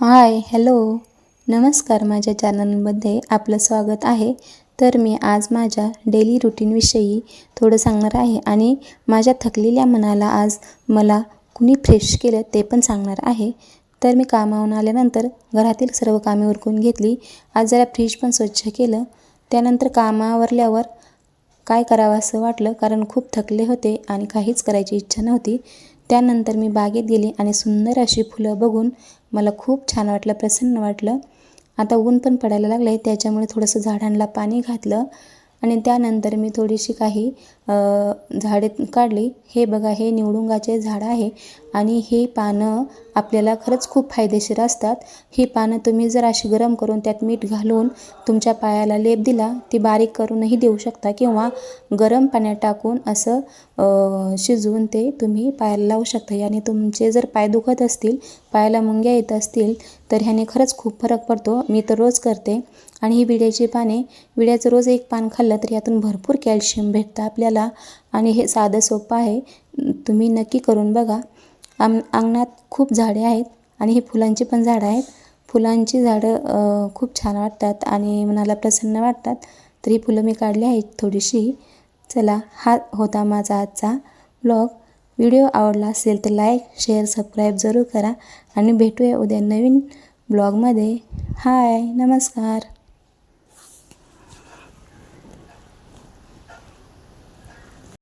Hi hello. नमस्कार माझ्या चॅनलमध्ये आपलं स्वागत आहे. तर मी आज माझ्या डेली रुटीनविषयी थोडं सांगणार आहे आणि माझ्या थकलेल्या मनाला आज मला कुणी फ्रेश केलं ते पण सांगणार आहे. तर मी कामावून आल्यानंतर घरातील सर्व कामे उरकून घेतली. आज जरा फ्रीज पण स्वच्छ केलं. त्यानंतर कामावरल्यावर काय करावं असं वाटलं कारण खूप थकले होते आणि काहीच करायची इच्छा नव्हती. त्यानंतर मी बागेत गेली आणि सुंदर अशी फुलं बघून मला खूप छान वाटलं प्रसन्न वाटलं. आता ऊन पण पडायला लागलं आहे त्याच्यामुळे थोडंसं झाडांना पाणी घातलं आणि त्यानंतर मी थोडीशी काही झाडे काढली. हे बघा हे निवडुंगाचे झाड आहे. आणि हे पानं आपल्याला खरंच खूप फायदेशीर असतात. ही पानं तुम्ही जर अशी गरम करून त्यात मीठ घालून तुमच्या पायाला लेप दिला ती बारीक करूनही देऊ शकता किंवा गरम पाण्यात टाकून असं शिजवून ते तुम्ही पायाला लावू शकता. याने तुमचे जर पाय दुखत असतील पायाला मुंग्या येत असतील तर ह्याने खरंच खूप फरक पडतो. मी तर रोज करते. आणि ही विड्याची पाने विड्याचं रोज एक पान खाल्लं तर यातून भरपूर कॅल्शियम भेटतं आपल्याला. आणि हे साधं सोपं आहे. तुम्ही नक्की करून बघा. आम अंगणात खूप झाडे आहेत आणि ही फुलांची पण झाडं आहेत. फुलांची झाडं खूप छान वाटतात आणि मनाला प्रसन्न वाटतात. तर ही फुलं मी काढली आहेत थोडीशी. चला हा होता माझा आजचा ब्लॉग व्हिडिओ आवडला असेल तर लाईक शेअर सबस्क्राईब जरूर करा. आणि भेटूया उद्या नवीन ब्लॉगमध्ये हाय नमस्कार.